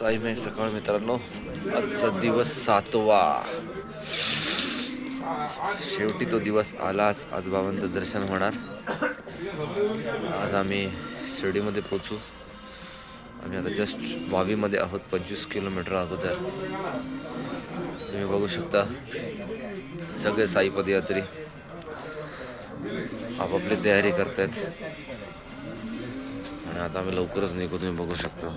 साई मी सकाळ मित्रांनो आजचा दिवस सातवा। शेवटी तो दिवस आलाच आज बाबांचं दर्शन होणार। आज आम्ही शिर्डीमध्ये पोचू आम्ही आता जस्ट बावीमध्ये आहोत पंचवीस किलोमीटर अगोदर। तुम्ही बघू शकता सगळे साई पदयात्री आपापली तयारी करतायत। आणि आता आम्ही लवकरच निघू तुम्ही बघू शकता।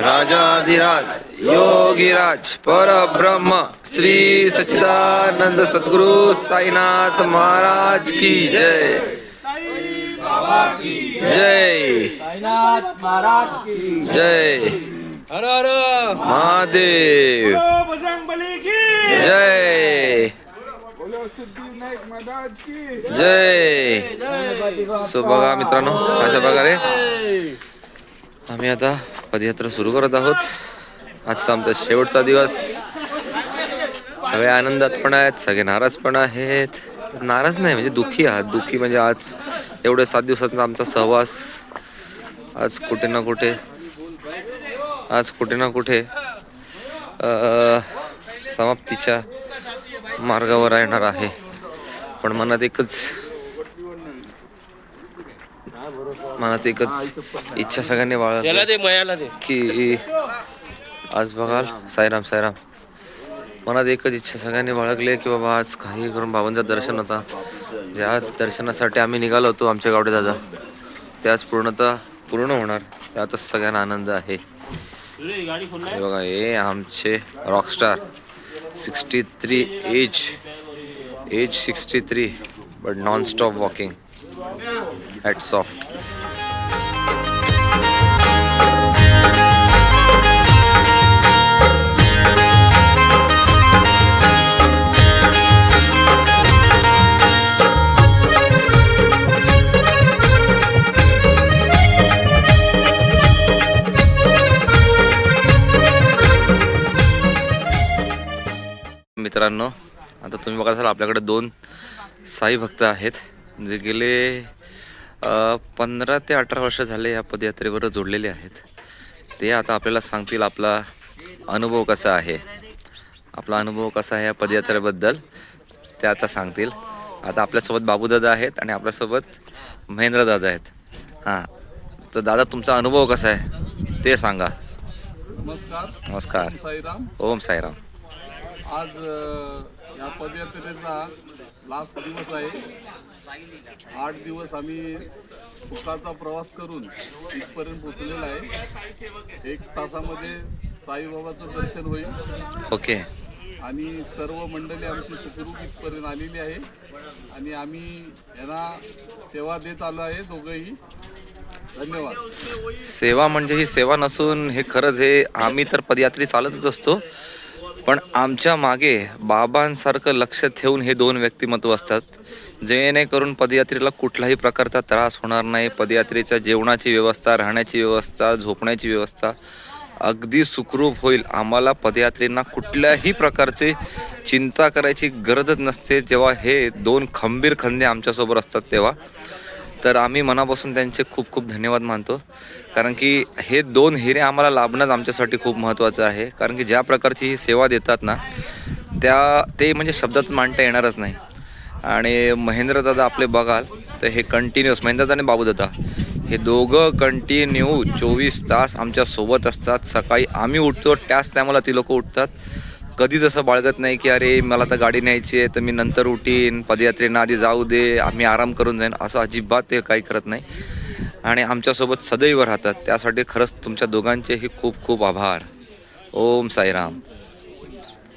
राजाधिराज योगीराज परब्रह्म श्री सच्चिदानंद सद्गुरु साईनाथ महाराज की जय। जय। साईनाथ महाराज की जय। हर हर। महादेव। बजरंग बली की। जय बोलो सिद्धिविनायक महाराज की जय! सो बघा मित्रांनो अशा प्रकारे आम्ही आता पदयात्रा सुरू करत आहोत. आजचा आमचा शेवटचा दिवस. सगळे आनंदात पण आहेत सगळे नाराज पण आहेत. नाराज नाही म्हणजे दुःखी आहात. दुःखी म्हणजे आज एवढे सात दिवसांचा आमचा सहवास. आज कुठे ना कुठे आज कुठे ना कुठे समाप्तीच्या मार्गावर येणार आहे. पण मनात एकच मनात एकच इच्छा सगळ्यांनी दे की आज बघाल साईराम साईराम. मनात एकच इच्छा सगळ्यांनी बाळगली की बाबा आज काही करून बाबांचं दर्शन होता. ज्या दर्शनासाठी आम्ही निघालो होतो आमच्या गावडे दादा ते आज पूर्णतः पूर्ण होणार. त्यातच सगळ्यांना आनंद आहे. बघा हे आमचे rockstar sixty three age age sixty three but non stop walking at soft मित्रांनो आता तुम्ही बघा असाल आपल्याकडे दोन साई भक्त आहेत. जे गेले पंधरा ते अठरा वर्ष झाले या पदयात्रेवर जोडलेले आहेत. ते आता आपल्याला सांगतील आपला अनुभव कसा आहे. आपला अनुभव कसा आहे या पदयात्रेबद्दल ते आता सांगतील. आता आपल्यासोबत बाबूदादा आहेत आणि आपल्यासोबत महेंद्रदादा आहेत. हां तर दादा तुमचा अनुभव कसा आहे ते सांगा. नमस्कार. नमस्कार. साईराम. ओम साईराम. आज या पदयात्रेचा लास्ट दिवस आहे. आठ दिवस आम्ही सुखाचा प्रवास करून इथपर्यंत पोहोचलेला आहे. एक तासामध्ये साईबाबाचं दर्शन होईल. ओके. आणि सर्व मंडळी आमची सुखरूप इथपर्यंत आलेली आहे. आणि आम्ही यांना सेवा देत आलो आहे दोघंही. धन्यवाद. सेवा म्हणजे ही सेवा नसून हे खरंच हे आम्ही तर पदयात्री चालतच असतो. पण आमच्या मागे बाबांसारखं लक्ष ठेवून हे दोन व्यक्तिमत्व असतात. जेणेकरून पदयात्रेला कुठलाही प्रकारचा त्रास होणार नाही. पदयात्रेच्या जेवणाची व्यवस्था राहण्याची व्यवस्था झोपण्याची व्यवस्था अगदी सुखरूप होईल. आम्हाला पदयात्रेंना कुठल्याही प्रकारचे चिंता करायची गरजच नसते. जेव्हा हे दोन खंबीर खंदे आमच्यासोबत असतात तेव्हा. तर आम्ही मनापासून त्यांचे खूप खूप धन्यवाद मानतो. कारण की हे दोन हिरे आम्हाला लाभणंच आमच्यासाठी खूप महत्त्वाचं आहे. कारण की ज्या प्रकारची ही सेवा देतात ना त्या ते म्हणजे शब्दात मांडता येणारच नाही. आणि महेंद्रदादा आपले बघाल तर हे कंटिन्युअस महेंद्रदादा आणि बाबूदादा हे दोघं कंटिन्यू चोवीस तास आमच्यासोबत असतात. सकाळी आम्ही उठतो त्याच टायमाला ती लोक उठतात. कधीच असं बाळगत नाही की अरे मला तर गाडी न्यायची आहे तर मी नंतर उठीन पदयात्रेनं आधी जाऊ दे आम्ही आराम करून जाईन असं अजिबात ते काही करत नाही. आणि आमच्यासोबत सदैव राहतात. त्यासाठी खरंच तुमच्या दोघांचेही खूप खूप आभार. ओम साईराम.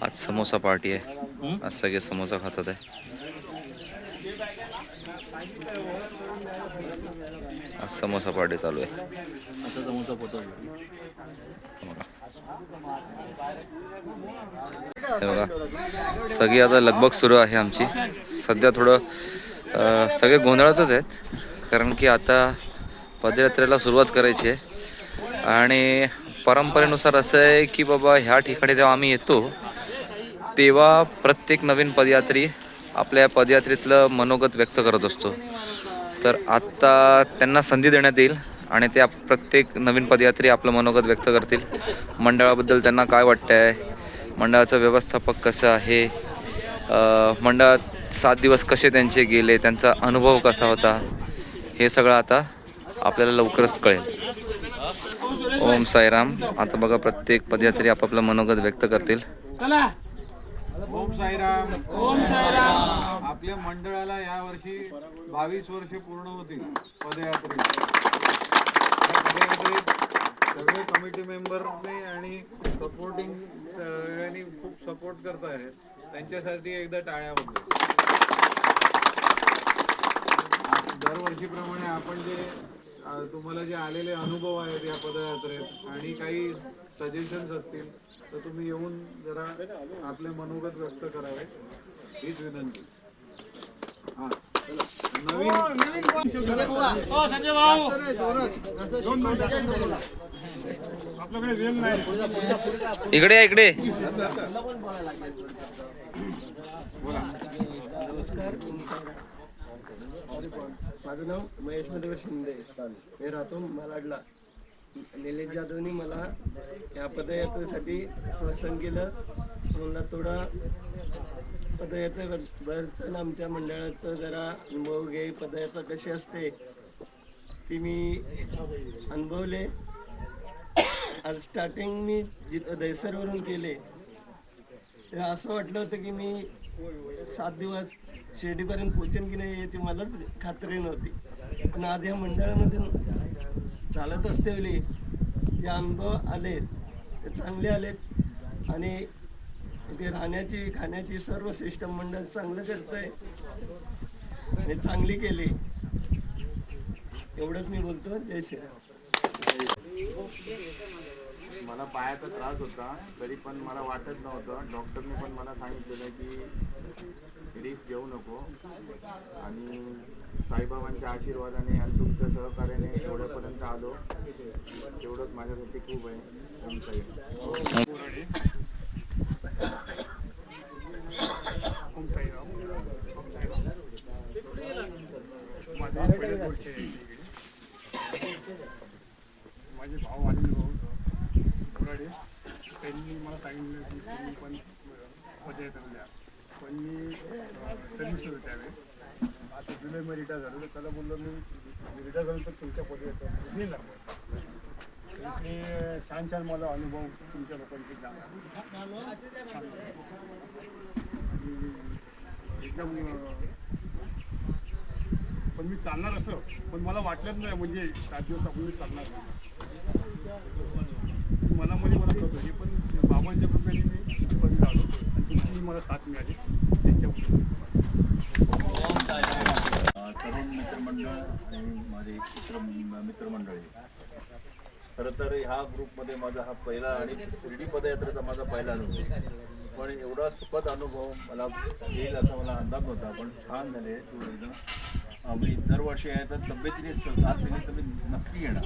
आज समोसा पार्टी आहे. आज सगळे समोसा खातात आहे. आज समोसा पार्टी चालू आहे. सगळी आता लगबग सुरू आहे आमची. सध्या थोडं सगळे गोंधळातच आहेत कारण की आता पदयात्रेला सुरुवात करायची आहे. आणि परंपरेनुसार असं आहे की बाबा ह्या ठिकाणी जेव्हा आम्ही येतो तेव्हा प्रत्येक नवीन पदयात्री आपल्या पदयात्रेतलं मनोगत व्यक्त करत असतो. तर आत्ता त्यांना संधी देण्यात येईल. आणि ते आप- प्रत्येक नवीन पदयात्री आपलं मनोगत व्यक्त करतील. मंडळाबद्दल त्यांना काय वाटतं आहे मंडळाचं व्यवस्थापक कसं आहे? मंडळात सात दिवस कसे त्यांचे गेले? त्यांचा अनुभव कसा होता? हे सगळं आता आपल्याला लवकरच कळेल. ओम साईराम. आता बघा प्रत्येक पदयात्री आपापलं मनोगत व्यक्त करतील. ओम साईराम. ओम साईराम. आपल्या मंडळाला या वर्षी बावीस वर्ष पूर्ण होतील पदयात्रेत सगळे कमिटी मेंबरने आणि सपोर्टिंग सगळ्यांनी खूप सपोर्ट करत आहेत त्यांच्यासाठी एकदा टाळ्या होतो दरवर्षीप्रमाणे आपण जे तुम्हाला जे आलेले अनुभव आहेत या पदयात्रेत आणि काही सजेशन्स असतील तर तुम्ही येऊन जरा आपले मनोगत व्यक्त करावे. हीच विनंती. इकडे इकडे. माझं नाव महेश मधुकर शिंदे. मी राहतो मलाडला. निलेश जाधवनी मला या पदयात्रेसाठी प्रोत्साहन केलं. मला थोडा पदयात्रेबद्दल आमच्या मंडळाचं जरा अनुभव घे पदयात्रा कशी असते ती मी अनुभवले. आज स्टार्टिंग मी जिथं दहिसरवरून केले तर असं वाटलं होतं की मी सात दिवस शिर्डीपर्यंत पोचेन की नाही याची मलाच खात्री नव्हती. पण आज या मंडळामधून चालत असते जे अनुभव आले ते चांगले आलेत आणि ते राहण्याची खाण्याची सर्व सिस्टम मंडळ चांगलं करतंय. आणि चांगली केली. एवढंच मी बोलतो. जय श्रीराम मला पायाचा त्रास होता तरी पण मला वाटत नव्हतं. डॉक्टरने पण मला सांगितलेलं की रिस्क घेऊ नको. आणि साईबाबांच्या आशीर्वादाने आणि तुमच्या सहकार्याने एवढ्यापर्यंत आलो. तेवढंच माझ्यासाठी खूप आहे. ओम माझे पहिलेच वर्ष माझे भाऊ आणि भाऊ कुराडे त्यांनी मला सांगितलं की तुम्ही पण पदयात्रा द्या पण मी सर्विस होतो त्यावेळेस आता जुलैमध्ये रिटायर झालो तर त्याला बोललो मी रिटायर झालो तर तुमच्या पदयात्रा मी लागलो इथे छान छान मला अनुभव तुमच्या लोकांचे जाणार एकदम पण मी चालणार असं पण मला वाटलंच नाही म्हणजे सात दिवस आपण मी चालणार. नाही मनामध्ये मला कळतो हे पण बाबांच्या कृपेने मी पण झालो. आणि तुमची मला साथ मिळाली. त्यांच्या तरुण मित्रमंडळ आणि माझे मित्र मित्रमंडळी. खरं तर ह्या ग्रुपमध्ये माझा हा पहिला आणि शिर्डी पदयात्रेचा माझा पहिला अनुभव. पण एवढा सुखद अनुभव मला येईल असा मला अंदाज नव्हता. पण छान झाले तू एकदम. आम्ही दरवर्षी आहे तर तब्येतीने स- साथ दिली तर मी नक्की येणार.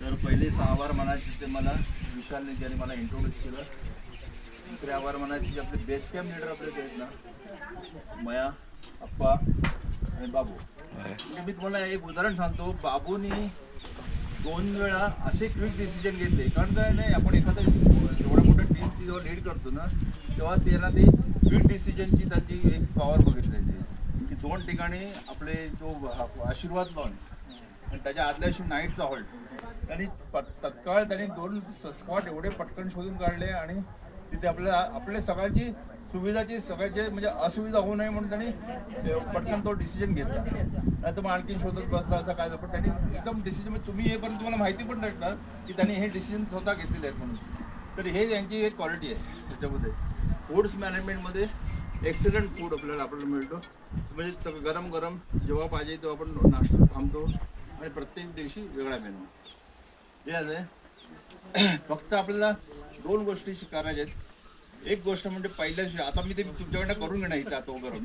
तर पहिले सहा आभार म्हणायचे ते मला विशालने ज्याने मला इंट्रोड्यूस केलं. दुसरे आभार म्हणायचे जे आपले बेस कॅम्प लिडर आपले आहेत ना मया अप्पा आणि बाबू. म्हणजे मी तुम्हाला एक उदाहरण सांगतो. बाबूनी दोन वेळा असे क्विक डिसिजन घेतले. कारण काय नाही आपण एखादा एवढा मोठा टीम ती जेव्हा लीड करतो ना तेव्हा त्यांना ती क्विक डिसिजनची त्यांची एक पॉवर बघितली की दोन ठिकाणी आपले जो आशीर्वाद लॉन्च आणि त्याच्या आदल्या दिवशी नाईटचा हॉल्ट त्यांनी प- तत्काळ त्यांनी दोन स्पॉट एवढे पटकन शोधून काढले आणि तिथे आपल्या आपल्या सगळ्यांची सुविधाची सगळ्याचे म्हणजे असुविधा होऊ नये म्हणून त्यांनी पटकन तो डिसिजन घेतला. नाही तर मग आणखी शोधत बसला असं काय झालं. पण त्यांनी एकदम डिसिजन म्हणजे तुम्ही येईपर्यंत तुम्हाला माहिती पण भेटणार की त्यांनी हे डिसिजन स्वतः घेतलेले आहेत म्हणून. तर हे त्यांची एक क्वालिटी आहे त्याच्यामध्ये. फूड्स मॅनेजमेंटमध्ये एक्सलंट फूड आपल्याला आपल्याला मिळतो. म्हणजे सगळं गरम गरम जेव्हा पाहिजे तेव्हा आपण नाश्ता थांबतो आणि प्रत्येक दिवशी वेगळा मेनू हे आहे फक्त आपल्याला दोन गोष्टी करायच्या आहेत. एक गोष्ट म्हणजे पहिल्या आता मी ते तुमच्याकडनं करून घेणार इथे आता उभं राहून.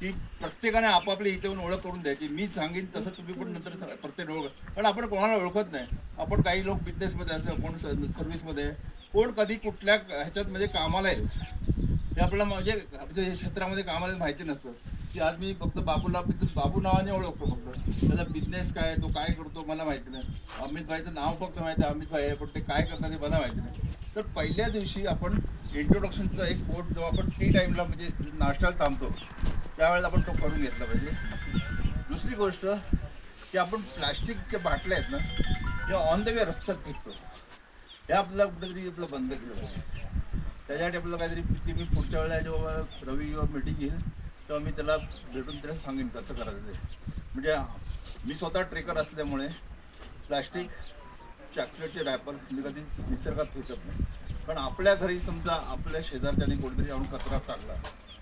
की प्रत्येकाने आपापल्या इथे येऊन ओळख करून द्यायची मी सांगेन तसं तुम्ही पण नंतर प्रत्येक ओळख पण आपण कोणाला ओळखत नाही. आपण काही लोक बिझनेसमध्ये असं कोण सर्व्हिसमध्ये कोण कधी कुठल्या ह्याच्यात म्हणजे कामाला येईल हे आपल्याला म्हणजे आपल्या क्षेत्रामध्ये कामाला माहिती नसतं. की आज मी फक्त बाबूला बाबू नावाने ओळखतो फक्त. त्याचा बिझनेस काय आहे, तो काय करतो मला माहिती नाही. अमित भाईचं नाव फक्त माहिती आहे. अमित भाई आहे पण ते काय करतात ते मला माहिती नाही. तर पहिल्या दिवशी आपण इंट्रोडक्शनचा एक कोट जो आपण टी टाईमला म्हणजे नाश्त्याला थांबतो त्यावेळेला आपण तो करून घेतला पाहिजे. दुसरी गोष्ट की आपण प्लास्टिकच्या बाटल्या आहेत ना त्या ऑन द वे रस्त्यात फेकतो. हे आपल्याला कुठेतरी आपलं बंद केलं पाहिजे. त्याच्यासाठी आपल्याला काहीतरी की मी पुढच्या वेळेला जेव्हा रवी जेव्हा मीटिंग घेईल तेव्हा मी त्याला भेटून त्याला सांगेन कसं करायचं ते. म्हणजे मी स्वतः ट्रेकर असल्यामुळे प्लास्टिक चॉकलेटचे रॅपर्स मी कधी निसर्गात फेकत नाही. पण आपल्या घरी समजा आपल्या शेजारच्याने कोणीतरी जाऊन कचरा टाकला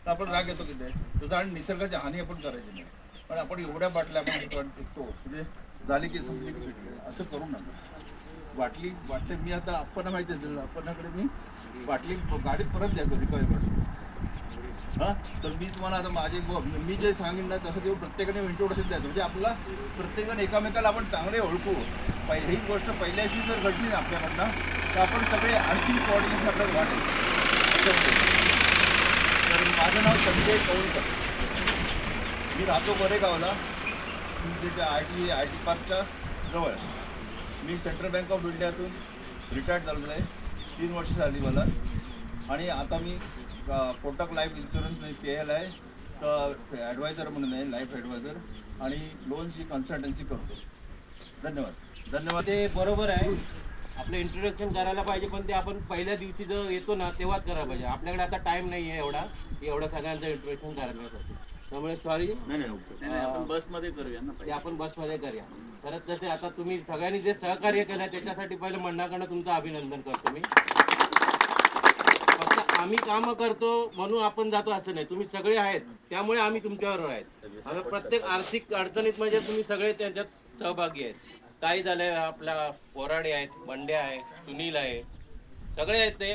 तर आपण राग येतो की नाही? तसं आणि निसर्गाची हानी आपण करायची नाही. पण आपण एवढ्या बाटल्या आपण फेकतो फेकतो म्हणजे झाली की समजली की फेकली असं करू नका. बाटली बाटली मी आता आपण माहिती असेल आपणाकडे मी बाटली गाडीत परत द्यायचो रिकामी बाटली हां? तर मी तुम्हाला आता माझे मी जे सांगेन ना तसं ते प्रत्येकाने इंट्रोडक्शन द्यायचं म्हणजे आपला प्रत्येकाने एकामेकाला आपण चांगले ओळखू. पहिली ही गोष्ट पहिल्याशी जर घडली ना आपल्याकडनं तर आपण सगळे आणखी कोऑर्डिनेशन आपल्याला वाटेल तर माझं नाव संजय कौलकर. मी राहतो गोरेगावला तुमच्या आय टी आय टी पार्कच्या जवळ. मी सेंट्रल बँक ऑफ इंडियातून रिटायर्ड झालेलो आहे. तीन वर्ष झाली मला. आणि आता मी Kotak life insurance P L आहे. तर ॲडवायझर म्हणून आहे लाईफ ॲडवायझर आणि लोन्सची कन्सल्टन्सी करतो धन्यवाद. धन्यवाद. ते बरोबर आहे. आपलं इंट्रोडक्शन करायला पाहिजे पण ते आपण पहिल्या दिवशी जर येतो ना तेव्हाच करायला पाहिजे. आपल्याकडे आता टाइम नाही आहे एवढा. की एवढं सगळ्यांचं इंट्रोडक्शन करण्यासाठी त्यामुळे सॉरी नाही नाही आपण बसमध्ये करूया ना ते आपण बसमध्ये करूया. परत तसे आता तुम्ही सगळ्यांनी जे सहकार्य केलं त्याच्यासाठी पहिलं मंडळाकडनं तुमचं अभिनंदन करतो मी. आम्ही काम करतो म्हणून आपण जातो असं नाही. तुम्ही सगळे आहेत. त्यामुळे आम्ही तुमच्याबरोबर आहेत. आता प्रत्येक आर्थिक अडचणीत म्हणजे तुम्ही सगळे त्यांच्यात सहभागी आहेत. काही झाले आपला पोराडे आहेत बंडे आहे सुनील आहे. सगळे आहेत ते.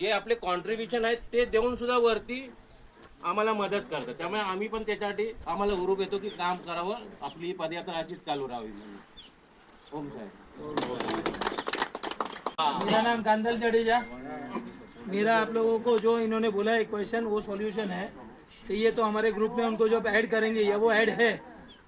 जे आपले कॉन्ट्रीब्युशन आहेत ते देऊन सुद्धा वरती आम्हाला मदत करतात. त्यामुळे आम्ही पण त्याच्यासाठी आम्हाला हुरूप येतो की काम करावं. आपली पदयात्रा अशीच चालू राहावी म्हणून. ओम साहेब. मेरा नाम कांदल जडेजा मेरा आप लोगों को जो इन्होंने बोला है क्वेश्चन वो सॉल्यूशन है। चाहिए तो हमारे ग्रुप में उनको जो ऐड करेंगे, या वो ऐड है।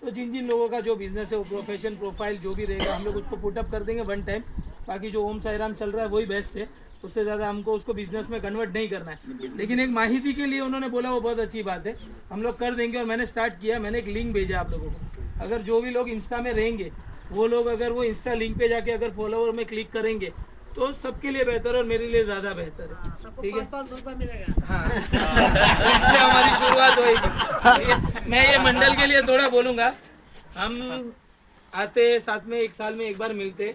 तो जिन जिन लोगों का जो बिज़नेस है, वो प्रोफेशन प्रोफ़ाइल जो भी रहेगा, हम लोग उसको पुटअप कर देंगे वन टाइम बाकी जो ओम साईराम चल रहा है, वही बेस्ट है। उससे ज़्यादा हमको उसको बिज़नेस में कन्वर्ट नहीं करना है। लेकिन एक माहिती के लिए उन्होंने बोला, वो बहुत अच्छी बात है। हम लोग कर देंगे और मैंने स्टार्ट किया, मैंने एक लिंक भेजा आप लोगों को। अगर जो भी लोग इंस्टा में रहेंगे, वो लोग अगर वो इंस्टा लिंक पे जाके अगर फॉलोवर में क्लिक करेंगे तो सबके लिए बेहतर और मेरे लिए ज़्यादा बेहतर है। ठीक है? हाँ। इससे हमारी शुरुआत हुई। मैं ये मंडल के लिए थोड़ा बोलूँगा। हम आते साथ में एक साल में एक बार मिलते।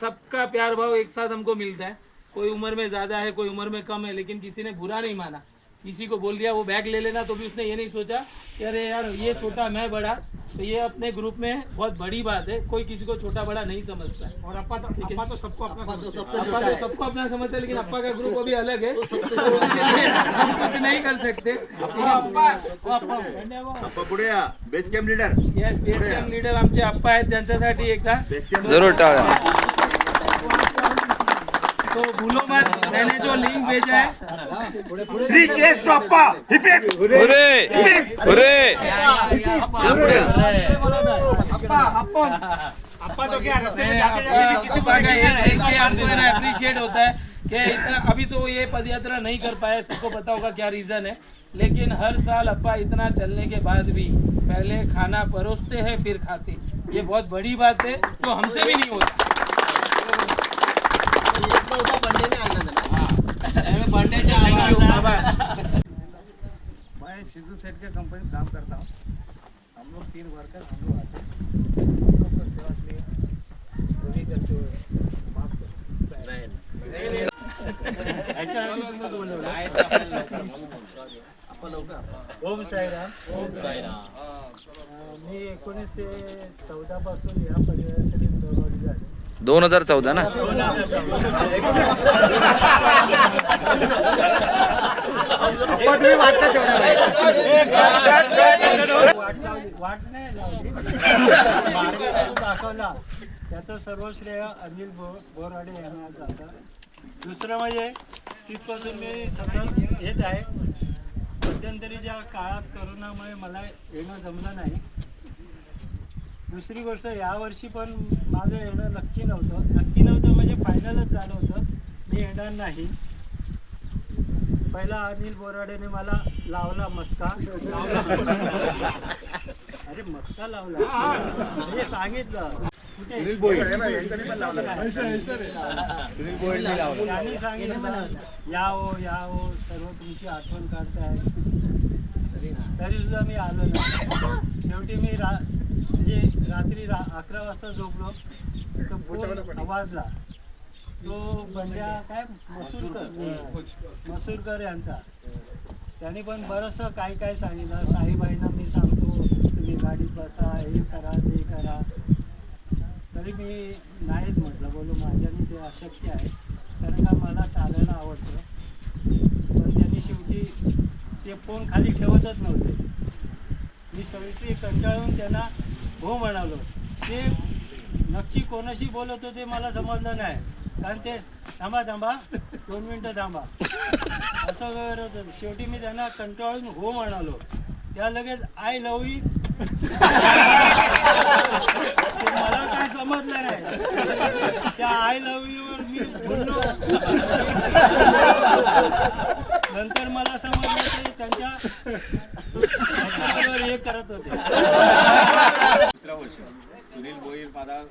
सबका प्यार भाव एक साथ हमको मिलता है। कोई उम्र में ज़्यादा है कोई उम्र में कम है लेकिन किसी ने बुरा नहीं माना। किसी को बोल दिया वो बैग ले लेना तो भी उसने ये नहीं सोचा कि अरे यार ये छोटा मैं बड़ा तो ये अपने ग्रुप में बहुत बड़ी बात है कोई किसी को छोटा बड़ा नहीं समझता। और अपा तो अपा तो सबको अपना समझते हैं। अप्पा तो सबको अपना समझते हैं लेकिन अप्पा का ग्रुप अभी अलग है। तो लिए हम कुछ नहीं कर सकते। अप्पा पुढे या base camp leader yes base camp leader आमचे अप्पा आहेत त्यांच्यासाठी एकदा। ज़रूर टाळा। तो भूलो मत मैंने जो लिंक भेजा है Cheers to Appa. Hip hip. हुरे हुरे अप्पा तो क्या रस्ते में जाते जाते किसी अप्पा का ये देख के हमको है ना अप्रिशिएट होता है कि इतना अभी तो ये पदयात्रा नहीं कर पाए सबको पता होगा क्या रीजन है लेकिन हर साल अप्पा इतना चलने के बाद भी पहले खाना परोसते हैं फिर खाते ये बहुत बड़ी बात है जो हमसे भी नहीं होता सिद्धू सेठ के कंपनी में काम करता हूँ हम लोग तीन वर्कर हम लोग आते हैं. हम लोग को सेवा के लिए करते हुए माफ करो ओम साईराम. ओम साईराम मी एकोणीसशे चौदा पासून या पदयात्रेत सहभागी झाले. दोन हजार चौदा ना? वाट नाही लावली. दाखवला त्याचं सर्व श्रेय अनिल बोराडे यांना जातं दुसरं म्हणजे तिथपासून मी सतत येत आहे. मध्यंतरीच्या काळात करोनामुळे मला येणं जमलं नाही. दुसरी गोष्ट यावर्षी पण माझं येणं नक्की नव्हतं. नक्की नव्हतं म्हणजे फायनलच झालं होतं. मी येणार नाही. पहिला अनिल बोराडेने मला लावला मस्का. लावला अरे मस्का लावला. हे सांगितलं. कुठे? त्यांनी सांगितलं या हो या हो सर्व तुमची आठवण काढताय. तरी सुद्धा मी आलो नाही. शेवटी मी रा म्हणजे रात्री रा अकरा वाजता झोपलो. तर फोन आवाजला. तो बंड्या काय? मसूरकर. मसूरकर. यांचा. त्यांनी पण बरंचसं काय काय सांगितलं. साईबाईंना मी सांगतो तुम्ही गाडीत बसा हे करा ते करा. तरी मी नाहीच म्हटलं. बोलू माझ्याने ते अशक्य आहे. कारण का मला चालायला आवडतं. पण त्यांनी शेवटी ते फोन खाली ठेवतच नव्हते. मी शेवटी कंटाळून त्यांना हो म्हणालो. ते नक्की कोणाशी बोलत होते मला समजलं नाही. कारण ते थांबा थांबा. दोन मिनटं थांबा. असं वगैरे होतं शेवटी मी त्यांना कंटाळून हो म्हणालो. त्या लगेच आय लव यू मला काय समजलं नाही. त्या आय लव्ह वर मी बोललो. नंतर मला समजलं की त्यांच्या हे करत होते. दुसरा वर्ष. सुनील भोईर माझा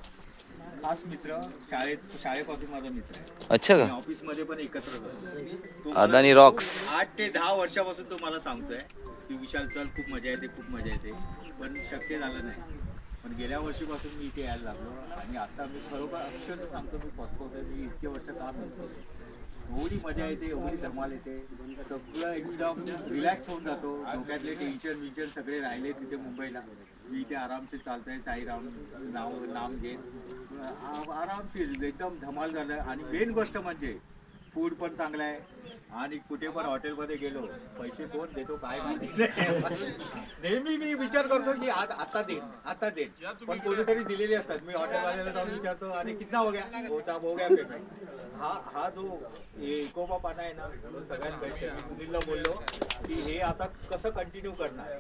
खास मित्र शाळेत शाळेपासून माझा मित्र आहे. अच्छा का? ऑफिसमध्ये पण एकत्र अदानी रॉक्स. आठ ते दहा वर्षापासून तो मला सांगतोय की विशाल चल खूप मजा येते खूप मजा येते. पण शक्य झालं नाही. पण गेल्या वर्षीपासून मी इथे यायला लागलो आणि आता मी खरोखर अक्षर सांगतो मी फसवतोय मी इतके वर्ष काम नसतो एवढी मजा येते एवढी धमाल येते. सगळं एकदम रिलॅक्स होऊन जातो. डोक्यातले टेन्शन विन्शन सगळे राहिले तिथे मुंबईला. मी इथे आरामशीर चालतोय साईराम नाव नाम घेत. आ- आरामशीर एकदम धमाल झालं. आणि मेन गोष्ट म्हणजे फूड पण चांगलं आहे. आणि कुठे पण हॉटेलमध्ये गेलो पैसे कोण देतो काय माहिती? नेहमी मी विचार करतो की आज आता देईन आता देईन पण कोणीतरी दिलेली असतात. मी हॉटेलवाल्याला जाऊन विचारतो आणि कितना हो गया? हो हो गया पेमेंट हा हा जो इकोपा पाना आहे ना म्हणून सगळ्यात बेस्ट आहे. मी सुनीलला बोललो की हे आता कसं कंटिन्यू करणार?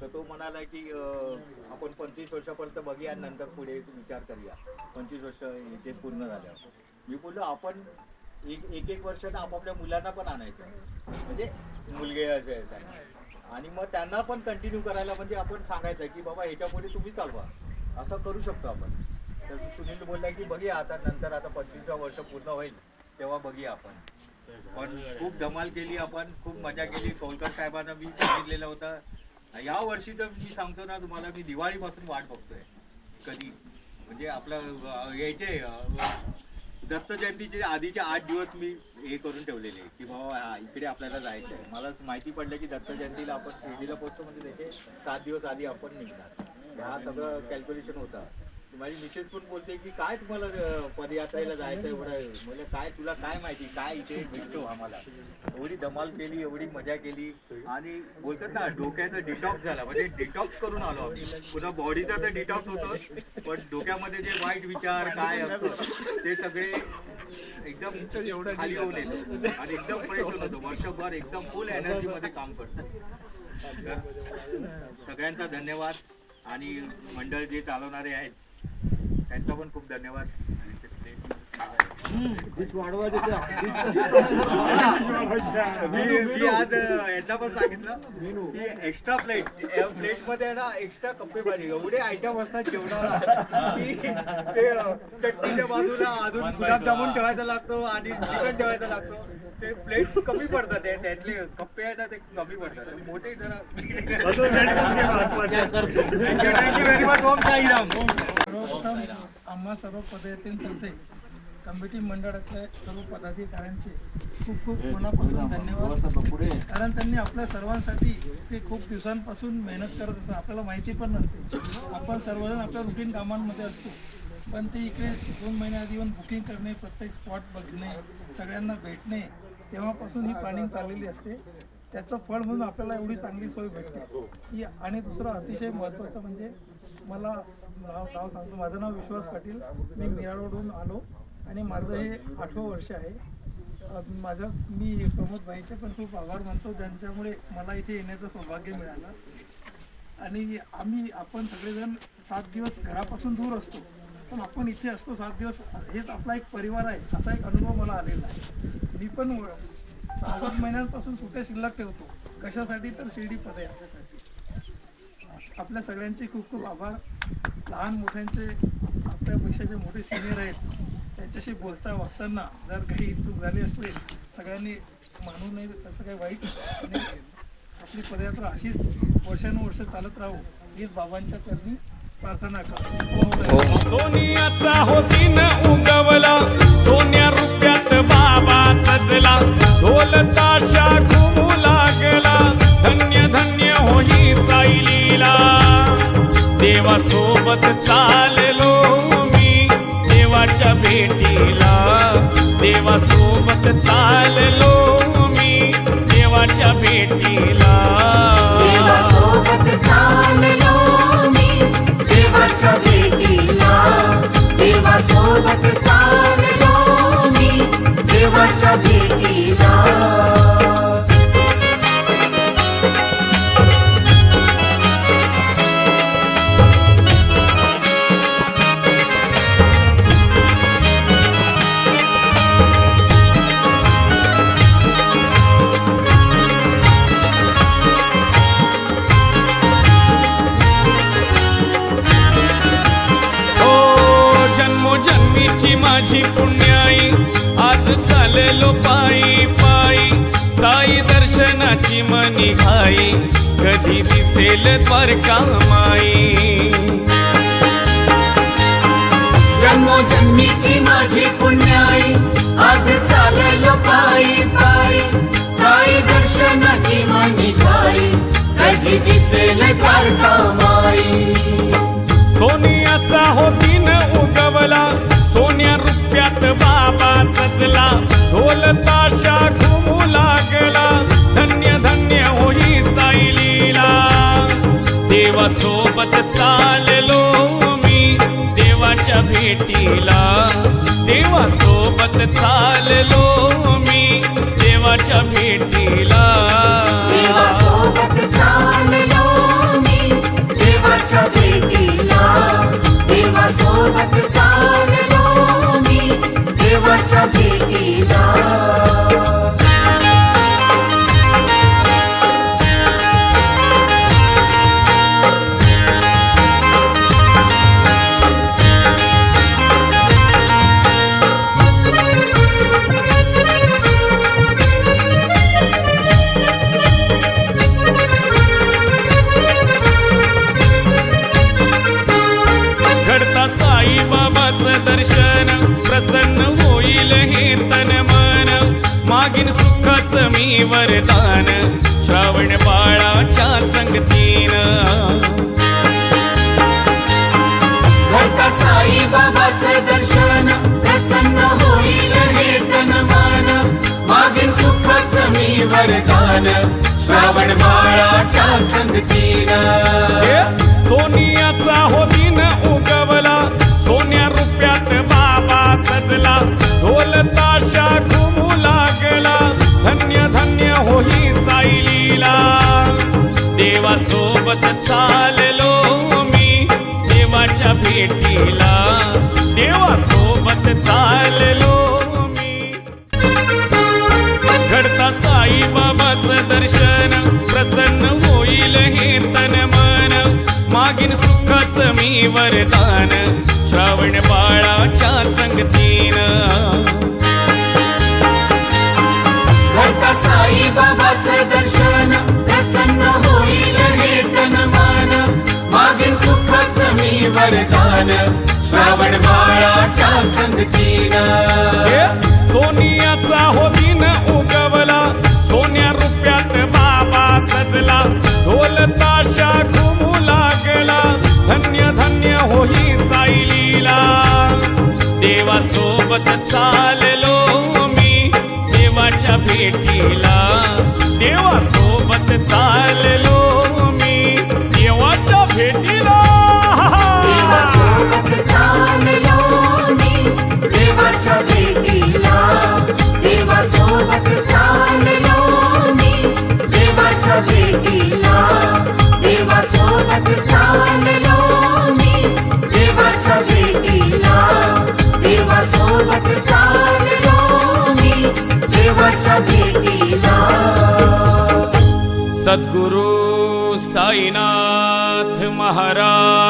तर तो म्हणाला की आपण पंचवीस वर्षापर्यंत बघूया आणि नंतर पुढे विचार करूया. पंचवीस वर्ष इथे पूर्ण झाल्यावर. मी बोललो आपण एक एक एक वर्षानं आपापल्या मुलांना पण आणायचं. म्हणजे मुलगे असे आहेत आणि मग त्यांना पण कंटिन्यू करायला म्हणजे आपण सांगायचं की बाबा ह्याच्यापुढे तुम्ही चालवा. असं करू शकतो आपण. तर सुनील बोलला की बघूया आता नंतर आता पंचवीसवा वर्ष पूर्ण होईल तेव्हा बघूया आपण. पण खूप धमाल केली आपण खूप मजा केली. कोलकर साहेबांना मी सांगितलेलं होतं. या वर्षी तर मी सांगतो ना तुम्हाला मी दिवाळीपासून वाट बघतोय. कधी? म्हणजे आपलं यायचे दत्त जयंतीचे आधीचे आठ दिवस मी हे करून ठेवलेले की बाबा हा, इकडे आपल्याला जायचं आहे मला माहिती पडलं की दत्त जयंतीला आपण शिर्डीला पोहोचतो म्हणजे त्याचे सात दिवस आधी आपण निघणार. हा सगळं कॅल्क्युलेशन होता. माझी मिसेस पण बोलते की काय तुम्हाला पदयात्रेला जायचं एवढं? म्हणजे काय तुला काय माहिती? काय इथे भेटतो आम्हाला? एवढी धमाल केली एवढी मजा केली आणि बोलतात ना डोक्याचा डिटॉक्स झाला. म्हणजे डिटॉक्स करून आलो पुन्हा बॉडीचा तर डिटॉक्स होतो पण डोक्यामध्ये जे वाईट विचार काय असतं ते सगळे एकदम खाली होऊन येतो. आणि एकदम फ्रेश होऊन वर्षभर एकदम फुल एनर्जी मध्ये काम करतो. सगळ्यांचा धन्यवाद. आणि मंडळ जे चालवणारे आहेत त्यांचा पण खूप धन्यवाद. मी मी आज अं, यांना पण सांगितलं की एक्स्ट्रा प्लेट प्लेटमध्ये ना एक्स्ट्रा कप्पे पाहिजे. एवढे आयटम असतात जेवणाला की ते चटणीच्या बाजूला अजून गुलाबजामुन ठेवायचा लागतो आणि चिकन ठेवायचा लागतो. ते प्लेट कमी पडतात ते त्यातले कप्पे आहे ना ते कमी पडतात. मोठे जरा thank you very much Om Sairam आम्हा सर्व पदयात्रेतर्फे कमिटी मंडळातल्या सर्व पदाधिकाऱ्यांचे खूप खूप मनापासून धन्यवाद. कारण त्यांनी आपल्या सर्वांसाठी ते खूप दिवसांपासून मेहनत करत असतात. आपल्याला माहिती पण नसते. आपण सर्वजण आपल्या रुटीन कामांमध्ये असतो. पण ते इकडे दोन महिन्याआधी येऊन बुकिंग करणे प्रत्येक स्पॉट बघणे सगळ्यांना भेटणे तेव्हापासून ही प्लॅनिंग चाललेली असते. त्याचं फळ म्हणून आपल्याला एवढी चांगली सोय भेटते. की आणि दुसरं अतिशय महत्त्वाचं म्हणजे मला नाव नाव सांगतो. माझं नाव विश्वास पाटील. मी मीरा रोडहून आलो. आणि माझं हे आठवं वर्ष आहे. माझ्या माझा मी प्रमोद भाईचे पण खूप आभार मानतो. ज्यांच्यामुळे मला इथे येण्याचं सौभाग्य मिळालं. आणि आम्ही आपण सगळेजण सात दिवस घरापासून दूर असतो. पण आपण इथे असतो सात दिवस. हेच आपला एक परिवार आहे. असा एक अनुभव मला आलेला आहे. मी पण सहा सात महिन्यांपासून सुट्या शिल्लक ठेवतो. कशासाठी तर शिर्डी पदयात्रेसाठी. आपल्या सगळ्यांचे खूप खूप आभार. लहान मोठ्यांचे आपल्यापेक्षा जे मोठे सिनियर आहेत. त्यांच्याशी बोलता वागताना जर काही चूक झाली असली सगळ्यांनी मानू नये त्याचं काही वाईट आपली पदयात्रा अशीच वर्षानुवर्ष चालत राहू हीच बाबांच्या चरणी प्रार्थना करतो. सोनियाचा हो न उगवला सोन्या रुपयात बाबा सजला ढोल ताशा घुमू लागला धन्य धन्य होई साईलीला देवा सोबत चाललो भेटीला. देवा सोबत चाललो मी देवाच्या भेटीला. देवासोबत चाललो मी देवाच्या भेटीला. देवासोबत चाललो मी देवाच्या भेटीला द्वारका माई जन्मोजन्मीची माझी पुण्याई. आज चाललो पायी पायी. साई दर्शनाची मनी घाई कधी दिसेल द्वारका माई सोनियाचा होतीन उगवला. सोन्या रुपयात बाबा सजला. ढोल सोबत चाललो मी देवाच्या भेटीला. देवा सोबत चाललो मी देवाच्या भेटीला. देवासोबत चाललो मी देवाच्या भेटीला. गान श्रावण बाळाच्या संगतीन. सोनियाचा होतीन उगवला सोन्या रुपयात बाबा सजला ढोल ताशा घुमू लागला धन्य धन्य होई साईलीला देवा सोबत चाललो मी देवाच्या भेटीला देवा सोबत चाललो घडता साई बाबाचं दर्शन. प्रसन्न होईल हे तन मन. मागील सुखाचं मी वरदान. श्रावण बाळाच्या संगतीन. घडता साई बाबाचं दर्शन. वरदान श्रावण बाळाच्या संगतीनं. सोनियाचा होतीन उगवला सोन्या रुपयात बाबा सजला ढोलताच्या घुमू लागला धन्य धन्य होई साईलीला चाललो मी देवाच्या भेटीला देवा सोबत चाललो सद्गुरु साईनाथ महाराज। की जय